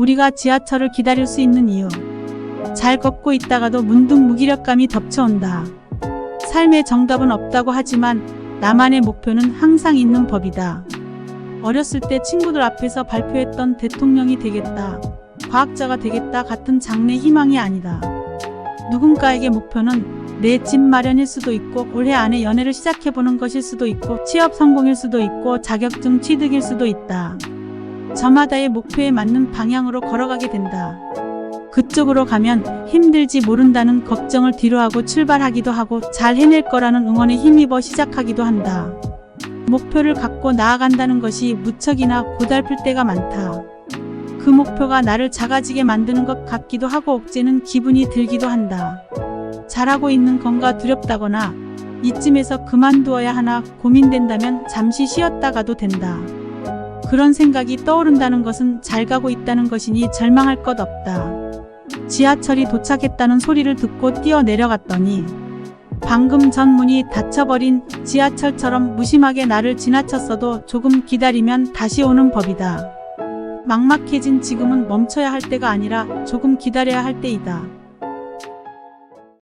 우리가 지하철을 기다릴 수 있는 이유. 잘 걷고 있다가도 문득 무기력감이 덮쳐온다. 삶의 정답은 없다고 하지만 나만의 목표는 항상 있는 법이다. 어렸을 때 친구들 앞에서 발표했던 대통령이 되겠다. 과학자가 되겠다 같은 장래 희망이 아니다. 누군가에게 목표는 내 집 마련일 수도 있고 올해 안에 연애를 시작해보는 것일 수도 있고 취업 성공일 수도 있고 자격증 취득일 수도 있다. 저마다의 목표에 맞는 방향으로 걸어가게 된다. 그쪽으로 가면 힘들지 모른다는 걱정을 뒤로하고 출발하기도 하고 잘 해낼 거라는 응원에 힘입어 시작하기도 한다. 목표를 갖고 나아간다는 것이 무척이나 고달플 때가 많다. 그 목표가 나를 작아지게 만드는 것 같기도 하고 억제는 기분이 들기도 한다. 잘하고 있는 건가 두렵다거나 이쯤에서 그만두어야 하나 고민된다면 잠시 쉬었다 가도 된다. 그런 생각이 떠오른다는 것은 잘 가고 있다는 것이니 절망할 것 없다. 지하철이 도착했다는 소리를 듣고 뛰어 내려갔더니 방금 전 문이 닫혀버린 지하철처럼 무심하게 나를 지나쳤어도 조금 기다리면 다시 오는 법이다. 막막해진 지금은 멈춰야 할 때가 아니라 조금 기다려야 할 때이다.